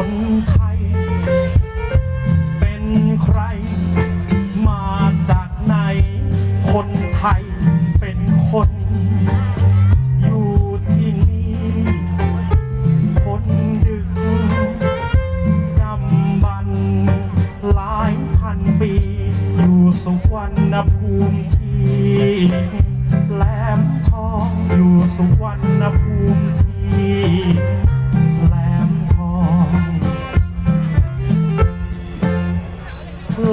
คนไทย เป็นใคร มาจากไหน คนไทยเป็นคน อยู่ที่นี่ คนดึกดำบรรหลายพันปี อยู่สุวรรณภูมิที่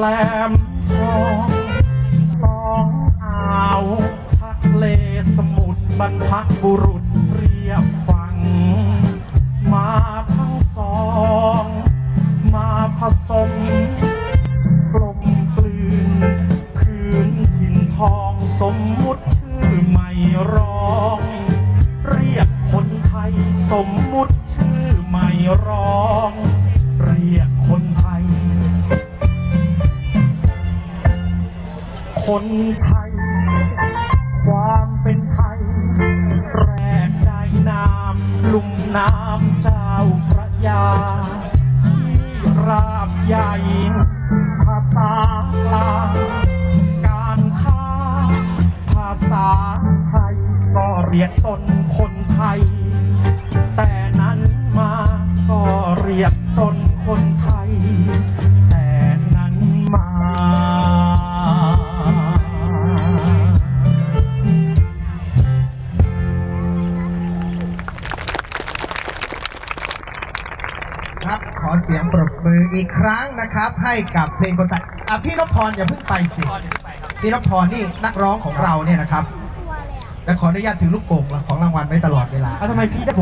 ลมทองสองอ่าวทะเลสมุทรบรรพบุรุษเรียบฟังมาทั้งสอง มาผสมกลมกลืนพื้นถิ่นทองสมมุติชื่อไม่ร้อง เรียกคนไทยสมมุติชื่อไม่ร้อง คนไทย ความเป็นไทย แรกได้นามลุ่มน้ำเจ้าพระยาที่ราบใหญ่ ภาษากลางการค้า ภาษาไทย ก็เรียกตนคนไทย แต่นั้นมาก็เรียกตนคนไทย ครับ ขอเสียงปรบมืออีกครั้งนะครับ ให้กับเพลงคนไทยอะพี่นพพรอย่าเพิ่งไปสิพี่นพพรนี่นักร้องของเราเนี่ยนะครับและขออนุญาตถือลูกโป่งของรางวัลไว้ตลอดเวลา เอาทำไมพี่ได้ผม